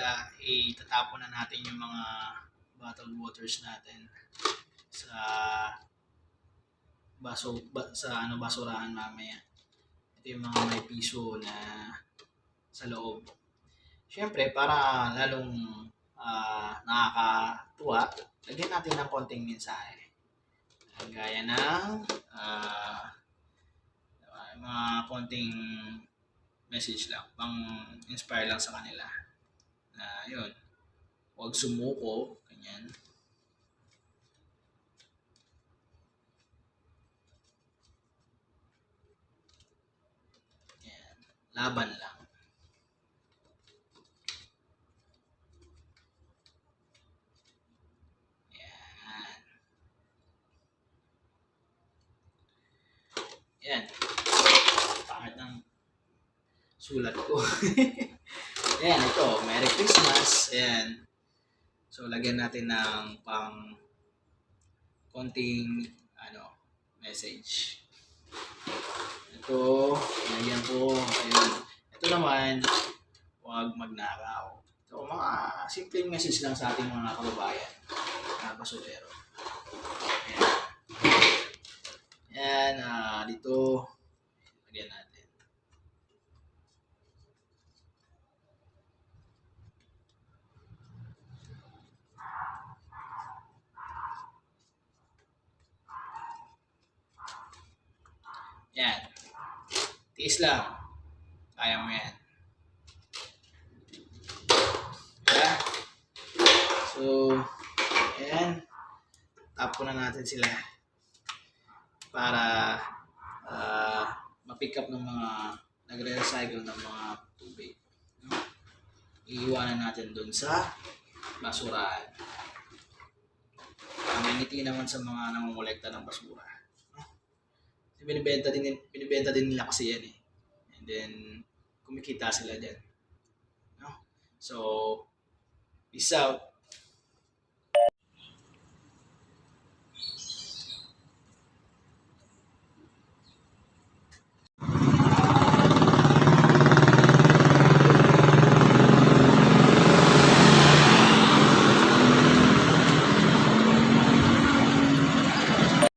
isda, itatapon na natin yung mga bottled waters natin sa baso ba, sa ano basurahan mamaya. Ito yung mga may piso na sa loob. Siyempre, para lalong ah, nakakatuwa, lagyan natin ng konting mensahe. Gaya ng ah, mga konting message lang, pang inspire lang sa kanila. Na yun, huwag sumuko, ganyan. Yan, laban lang. Yan. Yan. Pangit ng sulat ko. Ayan, ito. Merry Christmas. Ayan. So, lagyan natin ng pang konting ano, message. Ito, lagyan ko. Ayun. Ito naman, huwag magnakaw. So, mga simpleng message lang sa ating mga kababayan na basurero. Ayan. Ayan, ah, dito, lagyan natin. Yan. Tiis lang. Kaya mo yan. Diba? So, ayan. Tap ko na natin sila para ah, ma-pick up ng mga nagre-recycle ng mga tubig. Iiwanan natin dun sa basurahan. Ngiti naman sa mga nangongolekta ng basura. Binibenta din, binibenta din nila kasi yan eh. And then, kumikita sila dyan. No? So, peace out.